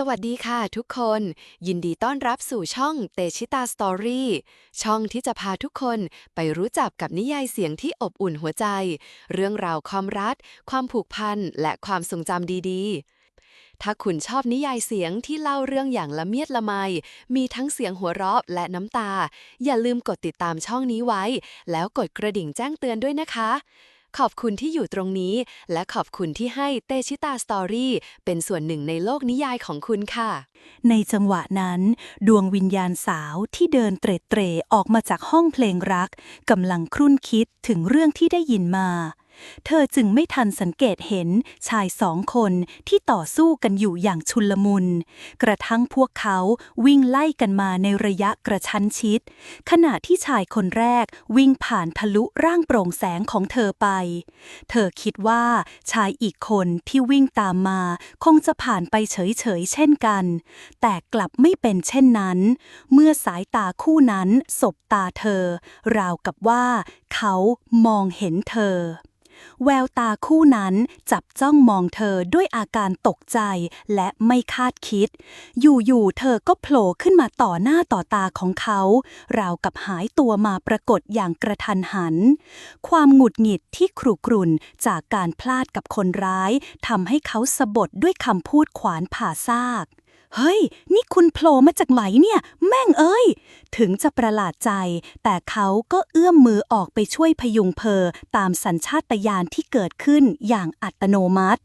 สวัสดีค่ะทุกคน ยินดีต้อนรับสู่ช่องเตชิตาสตอรี่ช่องที่จะพาทุกคนไปรู้จักกับนิยายเสียงที่อบอุ่นหัวใจ เรื่องราวความรัก ความผูกพัน และความทรงจำดีๆ ถ้าคุณชอบนิยายเสียงที่เล่าเรื่องอย่างละเมียดละไม มีทั้งเสียงหัวเราะและน้ำตา อย่าลืมกดติดตามช่องนี้ไว้ แล้วกดกระดิ่งแจ้งเตือนด้วยนะคะ ขอบคุณที่อยู่ตรงนี้ และขอบคุณที่ให้เตชิตาสตอรี่เป็นส่วนหนึ่งในโลกนิยายของคุณค่ะ ในจังหวะนั้น ดวงวิญญาณสาวที่เดินเตร่เตร่ออกมาจากห้องเพลงรักกำลังครุ่นคิดถึงเรื่องที่ได้ยินมา เธอจึงไม่ทันสังเกตเห็นชายสองคนที่ต่อสู้กันอยู่อย่างชุลมุน กระทั่งพวกเขาวิ่งไล่กันมาในระยะกระชั้นชิด ขณะที่ชายคนแรกวิ่งผ่านทะลุร่างโปร่งแสงของเธอไป เธอคิดว่าชายอีกคนที่วิ่งตามมาคงจะผ่านไปเฉยๆเช่นกัน แต่กลับไม่เป็นเช่นนั้น เมื่อสายตาคู่นั้นสบตาเธอ ราวกับว่าเขามองเห็นเธอ แววตาคู่นั้นจับจ้องมองเธอด้วยอาการตกใจและไม่คาดคิด อยู่ๆ เธอก็โผล่ขึ้นมาต่อหน้าต่อตาของเขา ราวกับหายตัวมาปรากฏอย่างกระทันหัน ความหงุดหงิดที่ครุกรุ่นจากการพลาดกับคนร้ายทำให้เขาสะบดด้วยคำพูดขวานผ่าซาก เฮ้ย นี่คุณโผล่มาจากไหนเนี่ย แม่งเอ้ย ถึงจะประหลาดใจ แต่เขาก็เอื้อมมือออกไปช่วยพยุงเพอตามสัญชาตญาณที่เกิดขึ้นอย่างอัตโนมัติ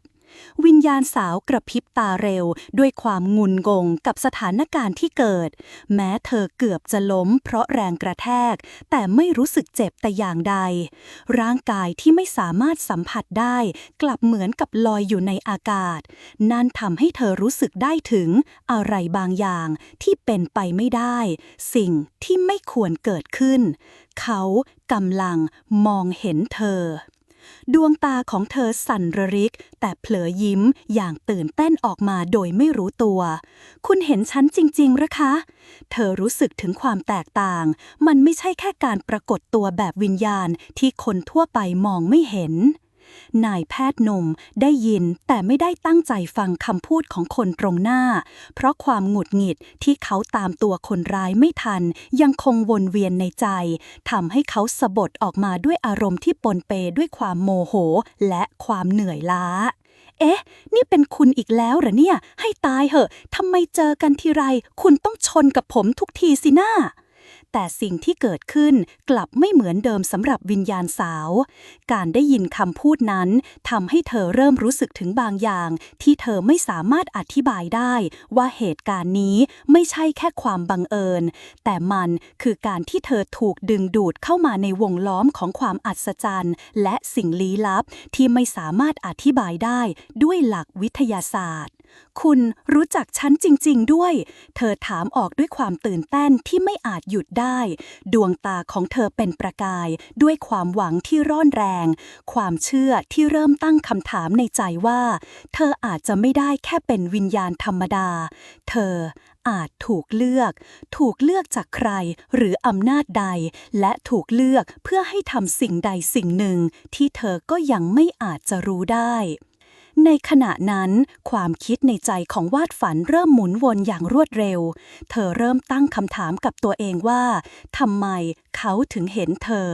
วิญญาณสาวกระพริบตาเร็วด้วยความงุนงงกับสถานการณ์ที่เกิด แม้เธอเกือบจะล้มเพราะแรงกระแทก แต่ไม่รู้สึกเจ็บแต่อย่างใด ร่างกายที่ไม่สามารถสัมผัสได้ กลับเหมือนกับลอยอยู่ในอากาศ นั่นทำให้เธอรู้สึกได้ถึงอะไรบางอย่างที่เป็นไปไม่ได้ สิ่งที่ไม่ควรเกิดขึ้น เขากำลังมองเห็นเธอ ดวงตาของเธอสั่นระริก แต่เผลอยิ้มอย่างตื่นเต้นออกมาโดยไม่รู้ตัว คุณเห็นฉันจริงๆหรือคะ เธอรู้สึกถึงความแตกต่าง มันไม่ใช่แค่การปรากฏตัวแบบวิญญาณที่คนทั่วไปมองไม่เห็น นายแพทย์หนุ่มได้ยินแต่ไม่ได้ตั้งใจฟังคำพูดของคนตรงหน้า เพราะความหงุดหงิดที่เขาตามตัวคนร้ายไม่ทัน ยังคงวนเวียนในใจทำให้เขาสะบดออกมาด้วยอารมณ์ที่ปนเปด้วยความโมโหและความเหนื่อยล้าเอ๊ะ นี่เป็นคุณอีกแล้วเหรอเนี่ย ให้ตายเหอะ ทำไมเจอกันทีไร คุณต้องชนกับผมทุกทีสินะ แต่สิ่งที่เกิดขึ้นกลับไม่เหมือนเดิมสำหรับวิญญาณสาว การได้ยินคำพูดนั้นทำให้เธอเริ่มรู้สึกถึงบางอย่าง ที่เธอไม่สามารถอธิบายได้ ว่าเหตุการณ์นี้ไม่ใช่แค่ความบังเอิญ แต่มันคือการที่เธอถูกดึงดูดเข้ามาในวงล้อมของความอัศจรรย์ และสิ่งลี้ลับที่ไม่สามารถอธิบายได้ด้วยหลักวิทยาศาสตร์ คุณรู้จักฉันจริง ๆ ด้วย เธอถามออกด้วยความตื่นเต้นที่ไม่อาจหยุดได้ ดวงตาของเธอเป็นประกาย ด้วยความหวังที่ร่อนแรง ความเชื่อที่เริ่มตั้งคำถามในใจว่า เธออาจจะไม่ได้แค่เป็นวิญญาณธรรมดา เธออาจถูกเลือก ถูกเลือกจากใครหรืออำนาจใด และถูกเลือกเพื่อให้ทำสิ่งใดสิ่งหนึ่ง ที่เธอก็ยังไม่อาจจะรู้ได้ ในขณะนั้น ความคิดในใจของวาดฝันเริ่มหมุนวนอย่างรวดเร็ว เธอเริ่มตั้งคำถามกับตัวเองว่าทำไมเขาถึงเห็นเธอ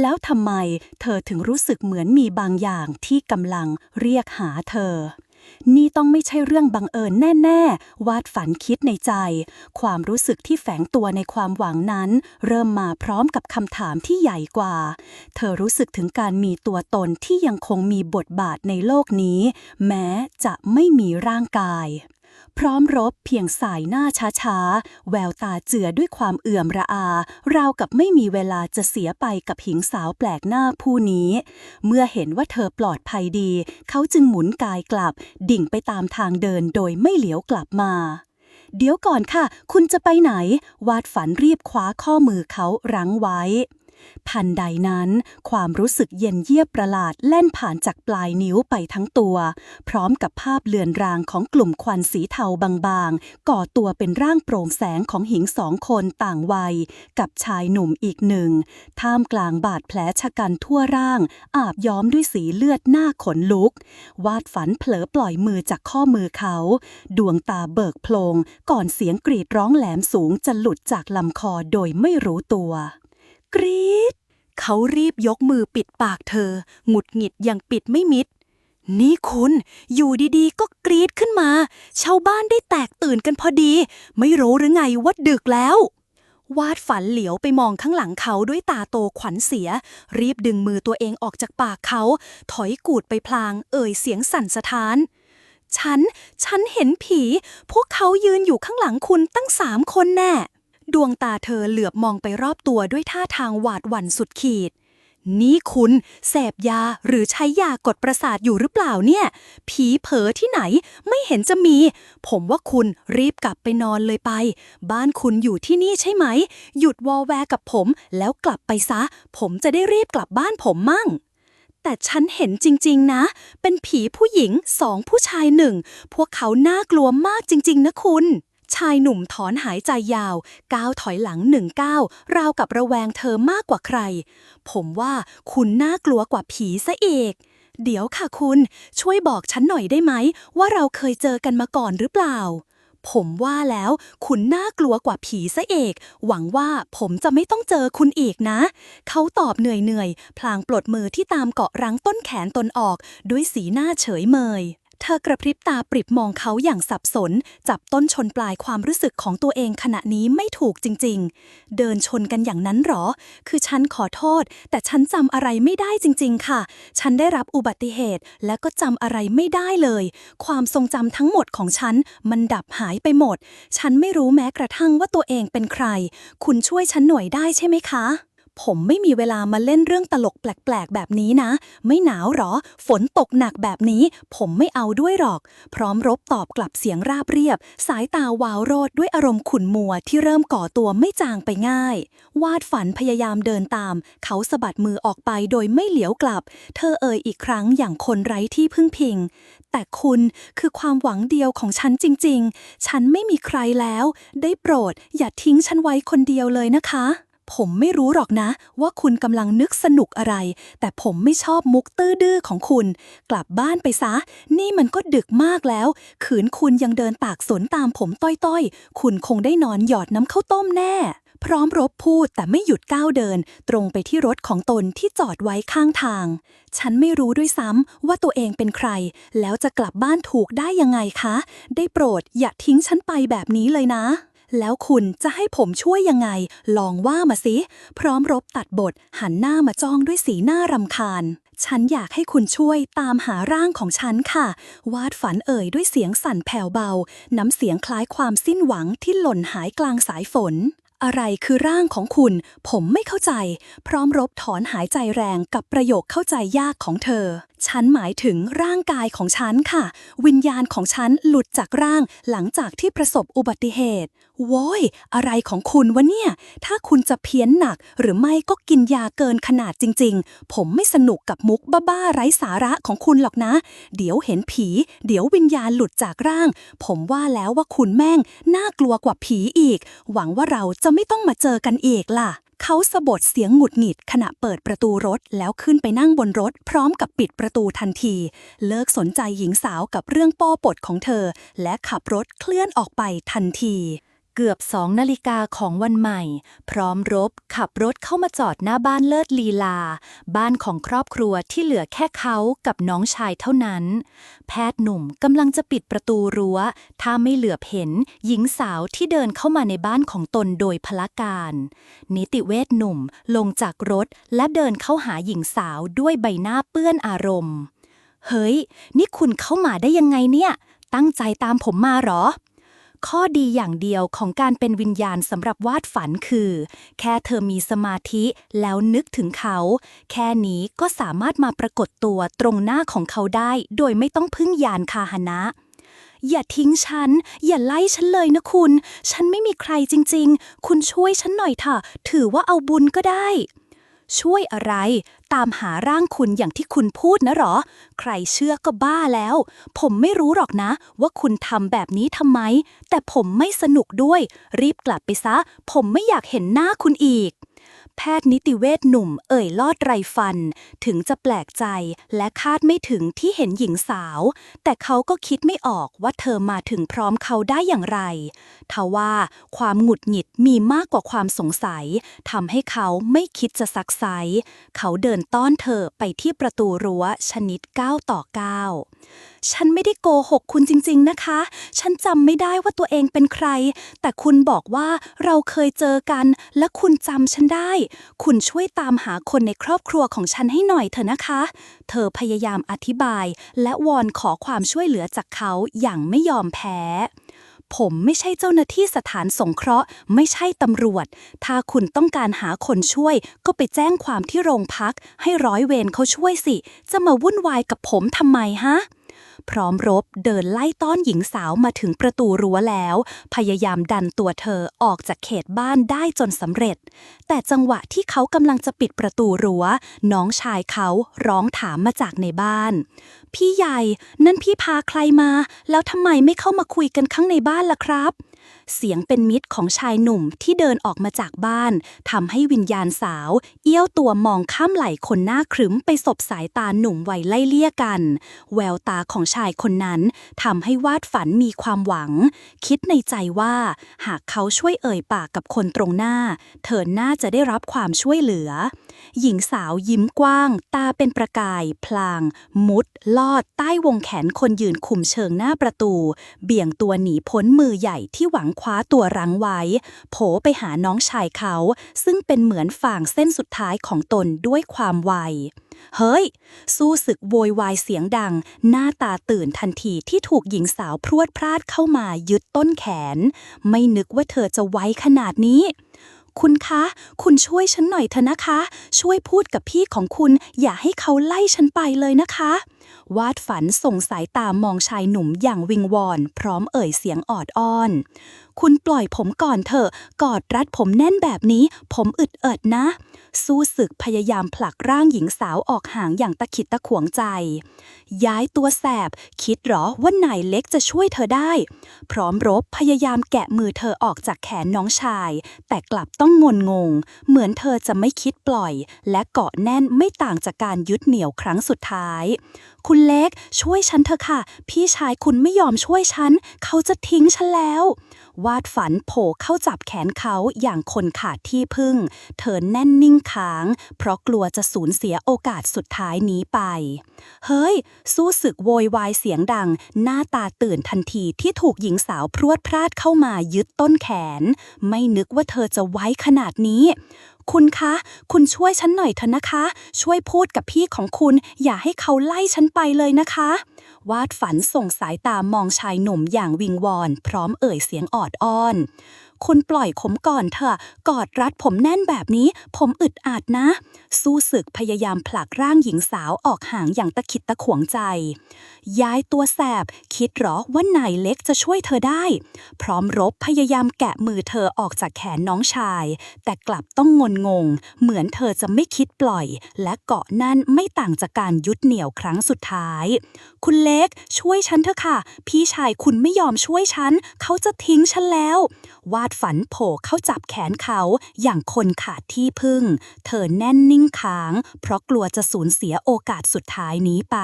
แล้วทำไมเธอถึงรู้สึกเหมือนมีบางอย่างที่กำลังเรียกหาเธอ นี่ต้องไม่ใช่เรื่องบังเอิญแน่ ๆ วาดฝันคิดในใจ ความรู้สึกที่แฝงตัวในความหวังนั้น เริ่มมาพร้อมกับคำถามที่ใหญ่กว่า เธอรู้สึกถึงการมีตัวตนที่ยังคงมีบทบาทในโลกนี้ แม้จะไม่มีร่างกาย พร้อมรบเพียงสายหน้าช้าๆ แววตาเจือด้วยความเอื่อมระอา ราวกับไม่มีเวลาจะเสียไปกับหญิงสาวแปลกหน้าผู้นี้ เมื่อเห็นว่าเธอปลอดภัยดี เขาจึงหมุนกายกลับ ดิ่งไปตามทางเดินโดยไม่เหลียวกลับมา เดี๋ยวก่อนค่ะ คุณจะไปไหน วาดฝันรีบคว้าข้อมือเขารั้งไว้ ทันใดนั้น ความรู้สึกเย็นเยียบประหลาดแล่นผ่านจากปลายนิ้วไปทั้งตัว พร้อมกับภาพเลือนรางของกลุ่มควันสีเทาบางๆ ก่อตัวเป็นร่างโปร่งแสงของหญิงสองคนต่างวัย กับชายหนุ่มอีกหนึ่ง ท่ามกลางบาดแผลชะกันทั่วร่าง อาบย้อมด้วยสีเลือดหน้าขนลุก วาดฝันเผลอปล่อยมือจากข้อมือเขา ดวงตาเบิกโพลงก่อนเสียงกรีดร้องแหลมสูงจะหลุดจากลำคอโดยไม่รู้ตัว กรีดเขารีบยกมือปิดปากเธอ หงุดหงิดอย่างปิดไม่มิด นี่คุณอยู่ดีๆ ก็กรีดขึ้นมา ชาวบ้านได้แตกตื่นกันพอดี ไม่รู้หรือไงว่าดึกแล้ว วาดฝันเหลียวไปมองข้างหลังเขาด้วยตาโตขวัญเสีย รีบดึงมือตัวเองออกจากปากเขา ถอยกูดไปพลาง เอ่ยเสียงสั่นสะท้านฉัน ฉันเห็นผี พวกเขายืนอยู่ข้างหลังคุณตั้งสามคนแน่ ดวงตาเธอเหลือบมองไปรอบตัวด้วยท่าทางหวาดหวั่นสุดขีด นี่คุณเสพยาหรือใช้ยากดประสาทอยู่หรือเปล่าเนี่ย ผีเผลอที่ไหนไม่เห็นจะมี ผมว่าคุณรีบกลับไปนอนเลยไป บ้านคุณอยู่ที่นี่ใช่ไหม หยุดวอแวกับผมแล้วกลับไปซะ ผมจะได้รีบกลับบ้านผมมั่งแต่ฉันเห็นจริงๆนะ เป็นผีผู้หญิงสองผู้ชายหนึ่ง พวกเขาน่ากลัวมากจริงๆนะคุณ ชายหนุ่มถอนหายใจยาว ก้าวถอยหลังหนึ่งก้าวราวกับระแวงเธอมากกว่าใคร ผมว่าคุณน่ากลัวกว่าผีซะเอกเดี๋ยวค่ะคุณ ช่วยบอกฉันหน่อยได้ไหม ว่าเราเคยเจอกันมาก่อนหรือเปล่า ผมว่าแล้ว คุณน่ากลัวกว่าผีซะเอก หวังว่าผมจะไม่ต้องเจอคุณอีกนะ เขาตอบเหนื่อยๆพลางปลดมือที่ตามเกาะรั้งต้นแขนตนออก ด้วยสีหน้าเฉยเมย เธอกระพริบตาปริบมองเขาอย่างสับสน จับต้นชนปลายความรู้สึกของตัวเองขณะนี้ไม่ถูกจริง ๆ เดินชนกันอย่างนั้นหรอ คือฉันขอโทษ แต่ฉันจำอะไรไม่ได้จริง ๆ ค่ะ ฉันได้รับอุบัติเหตุ และก็จำอะไรไม่ได้เลย ความทรงจำทั้งหมดของฉัน มันดับหายไปหมด ฉันไม่รู้แม้กระทั่งว่าตัวเองเป็นใคร คุณช่วยฉันหน่อยได้ใช่ไหมคะ ผมไม่มีเวลามาเล่นเรื่องตลกแปลกๆ แบบนี้นะ ไม่หนาวหรอ ฝนตกหนักแบบนี้ ผมไม่เอาด้วยหรอก พร้อมรบตอบกลับเสียงราบเรียบ สายตาวาวโรดด้วยอารมณ์ขุ่นมัวที่เริ่มก่อตัวไม่จางไปง่าย วาดฝันพยายามเดินตาม เขาสะบัดมือออกไปโดยไม่เหลียวกลับ เธอเอ่ยอีกครั้งอย่างคนไร้ที่พึ่งพิง แต่คุณคือความหวังเดียวของฉันจริง ๆ ฉันไม่มีใครแล้ว ได้โปรด อย่าทิ้งฉันไว้คนเดียวเลยนะคะ ผมไม่รู้หรอกนะ ว่าคุณกำลังนึกสนุกอะไร แต่ผมไม่ชอบมุกตื้อดื้อของคุณ กลับบ้านไปซะ นี่มันก็ดึกมากแล้ว ขืนคุณยังเดินตากสนตามผมต้อยๆ คุณคงได้นอนหยอดน้ำข้าวต้มแน่ พร้อมรบพูดแต่ไม่หยุดก้าวเดิน ตรงไปที่รถของตนที่จอดไว้ข้างทาง ฉันไม่รู้ด้วยซ้ำว่าตัวเองเป็นใคร แล้วจะกลับบ้านถูกได้ยังไงคะ ได้โปรดอย่าทิ้งฉันไปแบบนี้เลยนะ แล้วคุณจะให้ผมช่วยยังไง ลองว่ามาสิ พร้อมรบตัดบท หันหน้ามาจ้องด้วยสีหน้ารำคาญ ฉันอยากให้คุณช่วยตามหาร่างของฉันค่ะ วาดฝันเอ่ยด้วยเสียงสั่นแผ่วเบา น้ำเสียงคล้ายความสิ้นหวังที่หล่นหายกลางสายฝน อะไรคือร่างของคุณ ผมไม่เข้าใจ พร้อมรบถอนหายใจแรงกับประโยคเข้าใจยากของเธอ ฉันหมายถึงร่างกายของฉันค่ะ วิญญาณของฉันหลุดจากร่างหลังจากที่ประสบอุบัติเหตุโว้ย อะไรของคุณวะเนี่ย ถ้าคุณจะเพี้ยนหนัก หรือไม่ก็กินยาเกินขนาดจริง ๆ ผมไม่สนุกกับมุกบ้าๆไร้สาระของคุณหรอกนะ เดี๋ยวเห็นผี เดี๋ยววิญญาณหลุดจากร่าง ผมว่าแล้วว่าคุณแม่ง น่ากลัวกว่าผีอีก หวังว่าเราจะไม่ต้องมาเจอกันอีกล่ะ เขาสะบดเสียงหงุดหงิดขณะเปิดประตูรถแล้วขึ้นไปนั่งบนรถ พร้อมกับปิดประตูทันที เลิกสนใจหญิงสาวกับเรื่องป้อปดของเธอ และขับรถเคลื่อนออกไปทันที เกือบสองนาฬิกาของวันใหม่ พร้อมรบขับรถเข้ามาจอดหน้าบ้านเลิศลีลา บ้านของครอบครัวที่เหลือแค่เขากับน้องชายเท่านั้น แพทย์หนุ่มกำลังจะปิดประตูรั้ว ถ้าไม่เหลือบเห็นหญิงสาวที่เดินเข้ามาในบ้านของตนโดยพละการ นิติเวชหนุ่มลงจากรถและเดินเข้าหาหญิงสาวด้วยใบหน้าเปื้อนอารมณ์ เฮ้ย นี่คุณเข้ามาได้ยังไงเนี่ย ตั้งใจตามผมมาหรอ ข้อดีอย่างเดียวของการเป็นวิญญาณสำหรับวาดฝันคือ แค่เธอมีสมาธิแล้วนึกถึงเขา แค่นี้ก็สามารถมาปรากฏตัวตรงหน้าของเขาได้ โดยไม่ต้องพึ่งยานพาหนะอย่าทิ้งฉัน อย่าไล่ฉันเลยนะคุณ ฉันไม่มีใครจริง ๆ คุณช่วยฉันหน่อยเถอะ ถือว่าเอาบุญก็ได้ ช่วยอะไร ตามหาร่างคุณอย่างที่คุณพูดนะหรอ ใครเชื่อก็บ้าแล้ว ผมไม่รู้หรอกนะ ว่าคุณทำแบบนี้ทำไม แต่ผมไม่สนุกด้วย รีบกลับไปซะ ผมไม่อยากเห็นหน้าคุณอีก แพทย์นิติเวชหนุ่มเอ่ยลอดไรฟัน ถึงจะแปลกใจและคาดไม่ถึงที่เห็นหญิงสาว แต่เขาก็คิดไม่ออกว่าเธอมาถึงพร้อมเขาได้อย่างไรทว่าความหงุดหงิดมีมากกว่าความสงสัยทำให้เขาไม่คิดจะซักไซเขาเดินต้อนเธอไปที่ประตูรั้วชนิด9ต่อ9ฉันไม่ได้โกหกคุณจริง ๆนะคะ ฉันจำไม่ได้ว่าตัวเองเป็นใคร แต่คุณบอกว่าเราเคยเจอกันและคุณจำฉันได้คุณช่วยตามหาคนในครอบครัวของฉันให้หน่อยเถอะนะคะ เธอพยายามอธิบาย และวอนขอความช่วยเหลือจากเขาอย่างไม่ยอมแพ้ผมไม่ใช่เจ้าหน้าที่สถานสงเคราะห์ ไม่ใช่ตำรวจ ถ้าคุณต้องการหาคนช่วย ก็ไปแจ้งความที่โรงพัก ให้ร้อยเวรเขาช่วยสิ จะมาวุ่นวายกับผมทำไมฮะ พร้อมรบเดินไล่ต้อนหญิงสาวมาถึงประตูรั้วแล้ว พยายามดันตัวเธอออกจากเขตบ้านได้จนสำเร็จ แต่จังหวะที่เขากำลังจะปิดประตูรั้ว น้องชายเขาร้องถามมาจากในบ้าน พี่ใหญ่ นั่นพี่พาใครมา แล้วทำไมไม่เข้ามาคุยกันข้างในบ้านล่ะครับ เสียงเป็นมิตรของชายหนุ่มที่เดินออกมาจากบ้านทำให้วิญญาณสาว เอี้ยวตัวมองข้ามไหล่คนหน้าครึ้มไปสบสายตาหนุ่มวัยไล่เลี่ยกัน แววตาของชายคนนั้นทำให้วาดฝันมีความหวัง คิดในใจว่า หากเขาช่วยเอ่ยปากกับคนตรงหน้า เธอน่าจะได้รับความช่วยเหลือ หญิงสาวยิ้มกว้าง ตาเป็นประกาย พลาง มุดลอดใต้วงแขนคนยืนคุมเชิงหน้าประตู เบี่ยงตัวหนีพ้นมือใหญ่ที่หวังคว้าตัวรั้งไว้ โผไปหาน้องชายเขา ซึ่งเป็นเหมือนฝ่างเส้นสุดท้ายของตนด้วยความไวเฮ้ย สู้ศึกโวยวายเสียงดัง หน้าตาตื่นทันทีที่ถูกหญิงสาวพรวดพลาดเข้ามายึดต้นแขน ไม่นึกว่าเธอจะไว้ขนาดนี้ คุณคะ คุณช่วยฉันหน่อยเถอะนะคะ ช่วยพูดกับพี่ของคุณ อย่าให้เขาไล่ฉันไปเลยนะคะ วาดฝันส่งสายตามองชายหนุ่มอย่างวิงวอน พร้อมเอ่ยเสียงออดอ้อน คุณปล่อยผมก่อนเถอะ กอดรัดผมแน่นแบบนี้ ผมอึดเอิดนะ สู้ศึกพยายามผลักร่างหญิงสาวออกห่างอย่างตะขิดตะขวงใจ ย้ายตัวแสบ คิดหรอว่านายเล็กจะช่วยเธอได้ พร้อมรบพยายามแกะมือเธอออกจากแขนน้องชาย แต่กลับต้องงนงง เหมือนเธอจะไม่คิดปล่อย และเกาะแน่นไม่ต่างจากการยึดเหนี่ยวครั้งสุดท้าย คุณเล็กช่วยฉันเถอะค่ะ พี่ชายคุณไม่ยอมช่วยฉัน เขาจะทิ้งฉันแล้ววาดฝันโผล่เข้าจับแขนเขาอย่างคนขาดที่พึ่ง เธอแน่นนิ่งค้าง เพราะกลัวจะสูญเสียโอกาสสุดท้ายนี้ไป เฮ้ย สู้ศึกโวยวายเสียงดัง หน้าตาตื่นทันทีที่ถูกหญิงสาวพรวดพลาดเข้ามายึดต้นแขน ไม่นึกว่าเธอจะไว้ขนาดนี้คุณคะ คุณช่วยฉันหน่อยเถอะนะคะ ช่วยพูดกับพี่ของคุณ อย่าให้เขาไล่ฉันไปเลยนะคะ วาดฝันส่งสายตามองชายหนุ่มอย่างวิงวอน พร้อมเอ่ยเสียงออดอ้อน คุณปล่อยผมก่อนเถอะ กอดรัดผมแน่นแบบนี้ ผมอึดอัดนะ สู้ศึกพยายามผลักร่างหญิงสาวออกห่างอย่างตะขิดตะขวงใจ ย้ายตัวแสบ คิดหรอว่านายเล็กจะช่วยเธอได้ พร้อมรบพยายามแกะมือเธอออกจากแขนน้องชาย แต่กลับต้องงนงง เหมือนเธอจะไม่คิดปล่อย และเกาะแน่นไม่ต่างจากการยุดเหนี่ยวครั้งสุดท้าย คุณเล็กช่วยฉันเถอะค่ะ พี่ชายคุณไม่ยอมช่วยฉัน เขาจะทิ้งฉันแล้ว วาดฝันโผล่เข้าจับแขนเขาอย่างคนขาดที่พึ่ง เธอแน่นนิ่งค้าง เพราะกลัวจะสูญเสียโอกาสสุดท้ายนี้ไป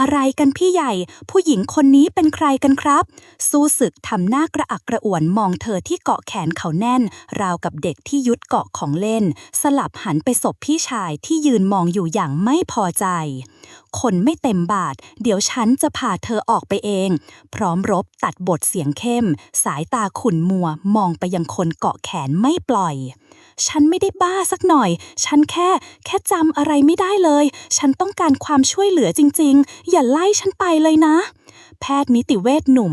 อะไรกันพี่ใหญ่ ผู้หญิงคนนี้เป็นใครกันครับ สู้ศึกทำหน้ากระอักกระอ่วนมองเธอที่เกาะแขนเขาแน่น ราวกับเด็กที่ยุดเกาะของเล่น สลับหันไปสบพี่ชายที่ยืนมองอยู่อย่างไม่พอใจ คนไม่เต็มบาท เดี๋ยวฉันจะพาเธอออกไปเอง พร้อมรบตัดบทเสียงเข้ม สายตาขุ่นมัว มองไปยังคนเกาะแขนไม่ปล่อย ฉันไม่ได้บ้าสักหน่อย ฉันแค่ แค่จำอะไรไม่ได้เลย ฉันต้องการความช่วยเหลือจริง ๆ อย่าไล่ฉันไปเลยนะ แพทย์นิติเวชหนุ่ม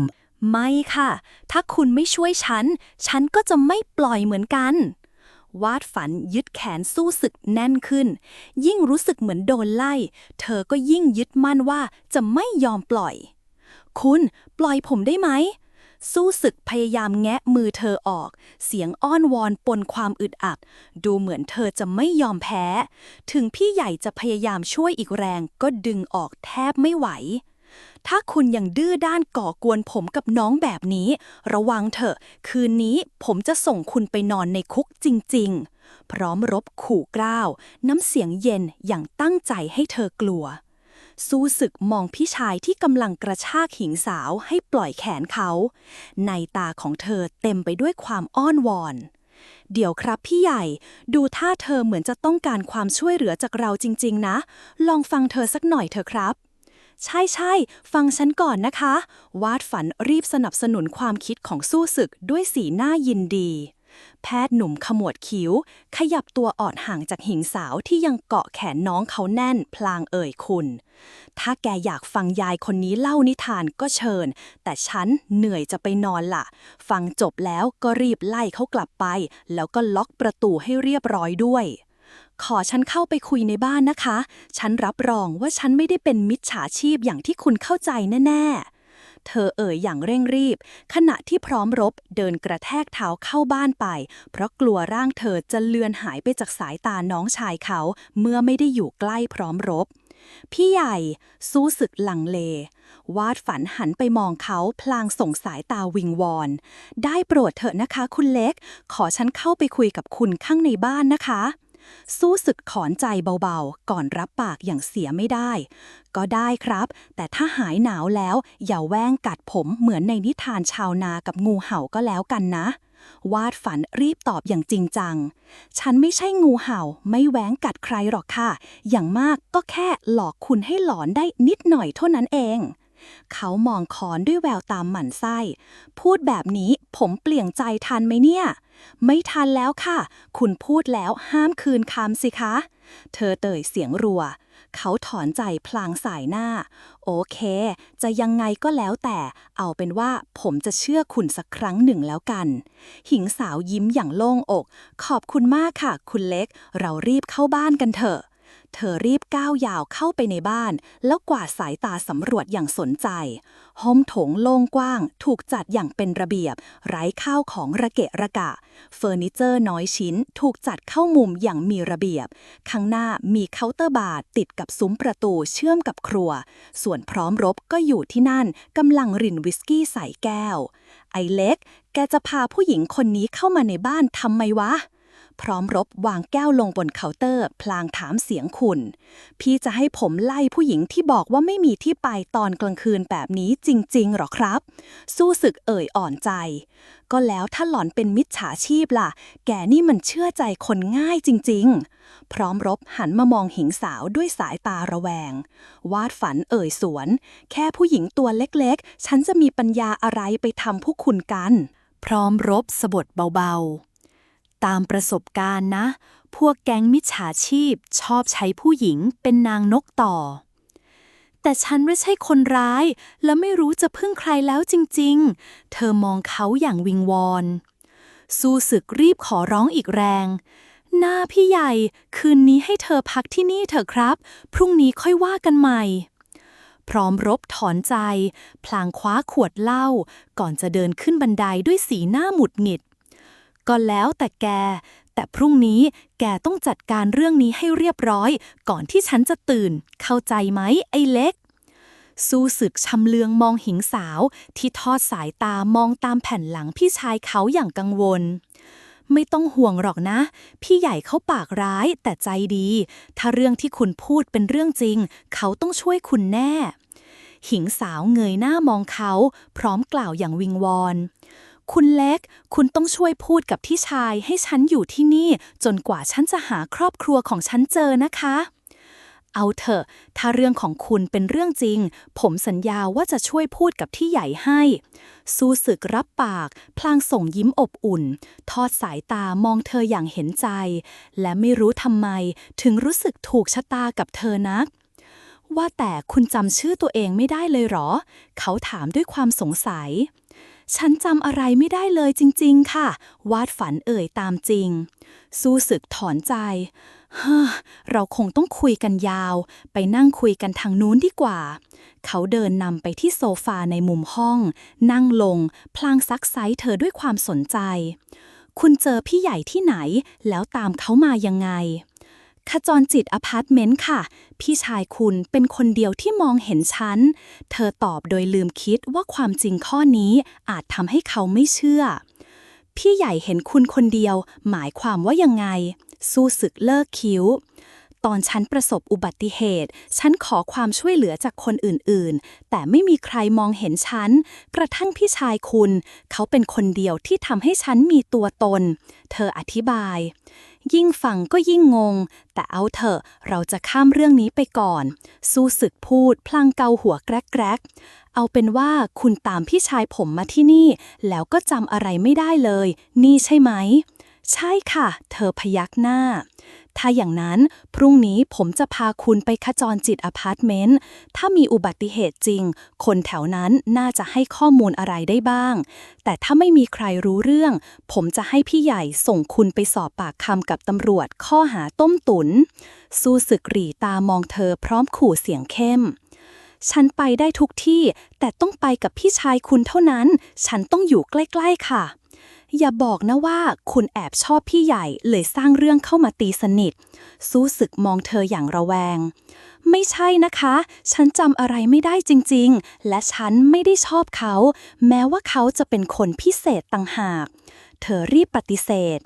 ไม่ค่ะ ถ้าคุณไม่ช่วยฉัน ฉันก็จะไม่ปล่อยเหมือนกัน วาดฝันยึดแขนสู้ศึกแน่นขึ้น ยิ่งรู้สึกเหมือนโดนไล่ เธอก็ยิ่งยึดมั่นว่าจะไม่ยอมปล่อย คุณปล่อยผมได้ไหม สู้ศึกพยายามแงะมือเธอออก เสียงอ้อนวอนปนความอึดอัด ดูเหมือนเธอจะไม่ยอมแพ้ ถึงพี่ใหญ่จะพยายามช่วยอีกแรงก็ดึงออกแทบไม่ไหว ถ้าคุณยังดื้อด้านก่อกวนผมกับน้องแบบนี้ ระวังเถอะ คืนนี้ผมจะส่งคุณไปนอนในคุกจริง ๆ พร้อมรบขู่กล้าว น้ำเสียงเย็นอย่างตั้งใจให้เธอกลัว สู้ศึกมองพี่ชายที่กำลังกระชากหญิงสาวให้ปล่อยแขนเขา ในตาของเธอเต็มไปด้วยความอ้อนวอนเดี๋ยวครับพี่ใหญ่ดูท่าเธอเหมือนจะต้องการความช่วยเหลือจากเราจริง ๆ นะ ลองฟังเธอสักหน่อยเถอะครับ ใช่ใช่ฟังฉันก่อนนะคะ วาดฝันรีบสนับสนุนความคิดของสู้ศึกด้วยสีหน้ายินดี แพทย์หนุ่มขมวดคิ้ว ขยับตัวออดห่างจากหญิงสาวที่ยังเกาะแขนน้องเขาแน่น พลางเอ่ยคุณ ถ้าแกอยากฟังยายคนนี้เล่านิทานก็เชิญ แต่ฉันเหนื่อยจะไปนอนละฟังจบแล้วก็รีบไล่เขากลับไป แล้วก็ล็อกประตูให้เรียบร้อยด้วย ขอฉันเข้าไปคุยในบ้านนะคะ ฉันรับรองว่าฉันไม่ได้เป็นมิจฉาชีพอย่างที่คุณเข้าใจแน่ๆ เธอเอ่ยอย่างเร่งรีบ ขณะที่พร้อมรบเดินกระแทกเท้าเข้าบ้านไป เพราะกลัวร่างเธอจะเลือนหายไปจากสายตาน้องชายเขา เมื่อไม่ได้อยู่ใกล้พร้อมรบ พี่ใหญ่สู้ศึกลังเล วาดฝันหันไปมองเขาพลางส่งสายตาวิงวอน ได้โปรดเถอะนะคะคุณเล็ก ขอฉันเข้าไปคุยกับคุณข้างในบ้านนะคะ สู้ศึกขอนใจเบาๆ ก่อนรับปากอย่างเสียไม่ได้ ก็ได้ครับ แต่ถ้าหายหนาวแล้วอย่าแว้งกัดผมเหมือนในนิทานชาวนากับงูเห่าก็แล้วกันนะ วาดฝันรีบตอบอย่างจริงจัง ฉันไม่ใช่งูเห่า ไม่แหวงกัดใครหรอกค่ะ อย่างมากก็แค่หลอกคุณให้หลอนได้นิดหน่อยเท่านั้นเองเขามองคอนด้วยแววตามหมั่นไส้ พูดแบบนี้ผมเปลี่ยนใจทันไหมเนี่ย ไม่ทันแล้วค่ะ คุณพูดแล้วห้ามคืนคำสิคะ เธอเตยเสียงรัว เขาถอนใจพลางสายหน้า โอเค จะยังไงก็แล้วแต่เอาเป็นว่าผมจะเชื่อคุณสักครั้งหนึ่งแล้วกัน หิงสาวยิ้มอย่างโล่งอก ขอบคุณมากค่ะ คุณเล็ก เรารีบเข้าบ้านกันเถอะ เธอรีบก้าวยาวเข้าไปในบ้าน แล้วกวาดสายตาสำรวจอย่างสนใจ ห้องโถงโล่งกว้าง ถูกจัดอย่างเป็นระเบียบ ไร้ข้าวของระเกะระกะ เฟอร์นิเจอร์น้อยชิ้น ถูกจัดเข้ามุมอย่างมีระเบียบ ข้างหน้ามีเคาน์เตอร์บาร์ติดกับซุ้มประตูเชื่อมกับครัว ส่วนพร้อมรบก็อยู่ที่นั่นกำลังรินวิสกี้ใส่แก้ว ไอเล็ก แกจะพาผู้หญิงคนนี้เข้ามาในบ้านทำไมวะ พร้อมรบวางแก้วลงบนเคาน์เตอร์ พลางถามเสียงขุนพี่จะให้ผมไล่ผู้หญิงที่บอกว่าไม่มีที่ไปตอนกลางคืนแบบนี้จริงๆหรอครับ สู้ศึกเอ่ยอ่อนใจ ก็แล้วถ้าหล่อนเป็นมิจฉาชีพล่ะ แกนี่มันเชื่อใจคนง่ายจริง ๆ พร้อมรบหันมามองหญิงสาวด้วยสายตาระแวง วาดฝันเอ่ยสวน แค่ผู้หญิงตัวเล็กๆ ฉันจะมีปัญญาอะไรไปทำพวกคุณกัน พร้อมรบสะบดเบาๆ ตามประสบการณ์นะ พวกแก๊งมิจฉาชีพชอบใช้ผู้หญิงเป็นนางนกต่อ แต่ฉันไม่ใช่คนร้าย และไม่รู้จะพึ่งใครแล้วจริงๆ เธอมองเขาอย่างวิงวอนสู้ศึกรีบขอร้องอีกแรง หน้าพี่ใหญ่คืนนี้ให้เธอพักที่นี่เถอะครับ พรุ่งนี้ค่อยว่ากันใหม่ พร้อมรบถอนใจ พลางคว้าขวดเหล้าก่อนจะเดินขึ้นบันไดด้วยสีหน้าหมุดหงิด ก็แล้วแต่แก แต่พรุ่งนี้แกต้องจัดการเรื่องนี้ให้เรียบร้อย ก่อนที่ฉันจะตื่น เข้าใจไหมไอ้เล็กสู้ศึกชำเลืองมองหญิงสาว ที่ทอดสายตามองตามแผ่นหลังพี่ชายเขาอย่างกังวล ไม่ต้องห่วงหรอกนะ พี่ใหญ่เขาปากร้ายแต่ใจดี ถ้าเรื่องที่คุณพูดเป็นเรื่องจริง เขาต้องช่วยคุณแน่หิงสาวเงยหน้ามองเขา พร้อมกล่าวอย่างวิงวอน คุณเล็ก คุณต้องช่วยพูดกับที่ชายให้ฉันอยู่ที่นี่ จนกว่าฉันจะหาครอบครัวของฉันเจอนะคะ เอาเถอะ ถ้าเรื่องของคุณเป็นเรื่องจริง ผมสัญญาว่าจะช่วยพูดกับที่ใหญ่ให้สู้ศึกรับปาก พลางส่งยิ้มอบอุ่น ทอดสายตามองเธออย่างเห็นใจ และไม่รู้ทำไม ถึงรู้สึกถูกชะตากับเธอนักว่าแต่คุณจำชื่อตัวเองไม่ได้เลยเหรอ เขาถามด้วยความสงสัย ฉันจำอะไรไม่ได้เลยจริง ๆ ค่ะ วาดฝันเอ่ยตามจริง สู้ศึกถอนใจเฮ้อเราคงต้องคุยกันยาว ไปนั่งคุยกันทางนู้นดีกว่า เขาเดินนำไปที่โซฟาในมุมห้อง นั่งลง พลางซักไซเธอด้วยความสนใจ คุณเจอพี่ใหญ่ที่ไหน แล้วตามเขามายังไง ขจรจิตอพาร์ตเมนต์ค่ะ พี่ชายคุณเป็นคนเดียวที่มองเห็นฉัน เธอตอบโดยลืมคิดว่าความจริงข้อนี้อาจทำให้เขาไม่เชื่อ พี่ใหญ่เห็นคุณคนเดียว หมายความว่ายังไง สู้ศึกเลิกคิ้ว ตอนฉันประสบอุบัติเหตุ ฉันขอความช่วยเหลือจากคนอื่นๆ แต่ไม่มีใครมองเห็นฉัน กระทั่งพี่ชายคุณ เขาเป็นคนเดียวที่ทำให้ฉันมีตัวตน เธออธิบาย ยิ่งฟังก็ยิ่งงง แต่เอาเถอะเราจะข้ามเรื่องนี้ไปก่อน สู้ศึกพูด พลางเกาหัวแกรกๆ เอาเป็นว่าคุณตามพี่ชายผมมาที่นี่ แล้วก็จำอะไรไม่ได้เลย นี่ใช่ไหม ใช่ค่ะ เธอพยักหน้า ถ้าอย่างนั้นพรุ่งนี้ผมจะพาคุณไปขจรจิตอพาร์ตเมนต์ ถ้ามีอุบัติเหตุจริง คนแถวนั้นน่าจะให้ข้อมูลอะไรได้บ้าง แต่ถ้าไม่มีใครรู้เรื่อง ผมจะให้พี่ใหญ่ส่งคุณไปสอบปากคำกับตำรวจข้อหาต้มตุน สู้ศึกหรีตามองเธอพร้อมขู่เสียงเข้มฉันไปได้ทุกที่ แต่ต้องไปกับพี่ชายคุณเท่านั้น ฉันต้องอยู่ใกล้ ๆ ค่ะ อย่าบอกนะว่าคุณแอบชอบพี่ใหญ่เลยสร้างเรื่องเข้ามาตีสนิท สู้ศึกมองเธออย่างระแวง ไม่ใช่นะคะ ฉันจำอะไรไม่ได้จริงๆ และฉันไม่ได้ชอบเขา แม้ว่าเขาจะเป็นคนพิเศษต่างหาก เธอรีบปฏิเสธ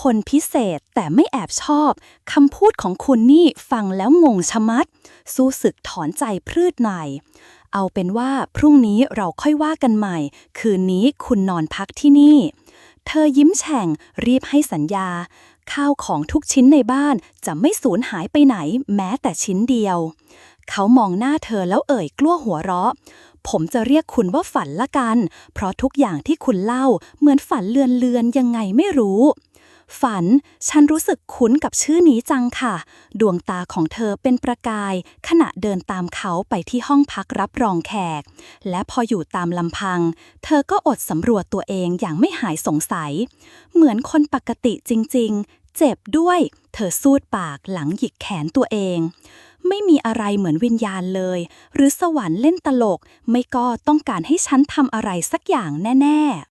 คนพิเศษแต่ไม่แอบชอบคำพูดของคุณนี่ฟังแล้วงงชะมัด สู้ศึกถอนใจพรืดหน่อยเอาเป็นว่าพรุ่งนี้เราค่อยว่ากันใหม่ คืนนี้คุณนอนพักที่นี่ เธอยิ้มแฉ่งรีบให้สัญญา ข้าวของทุกชิ้นในบ้านจะไม่สูญหายไปไหนแม้แต่ชิ้นเดียว เขามองหน้าเธอแล้วเอ่ยกลั้วหัวเราะ ผมจะเรียกคุณว่าฝันละกัน เพราะทุกอย่างที่คุณเล่าเหมือนฝันเลือนๆยังไงไม่รู้ ฝัน ฉันรู้สึกคุ้นกับชื่อนี้จังค่ะ ดวงตาของเธอเป็นประกาย ขณะเดินตามเขาไปที่ห้องพักรับรองแขก และพออยู่ตามลำพัง เธอก็อดสำรวจตัวเองอย่างไม่หายสงสัย เหมือนคนปกติจริง ๆ เจ็บด้วย เธอสูดปากหลังหยิกแขนตัวเองไม่มีอะไรเหมือนวิญญาณเลย หรือสวรรค์เล่นตลก ไม่ก็ต้องการให้ฉันทำอะไรสักอย่างแน่ ๆ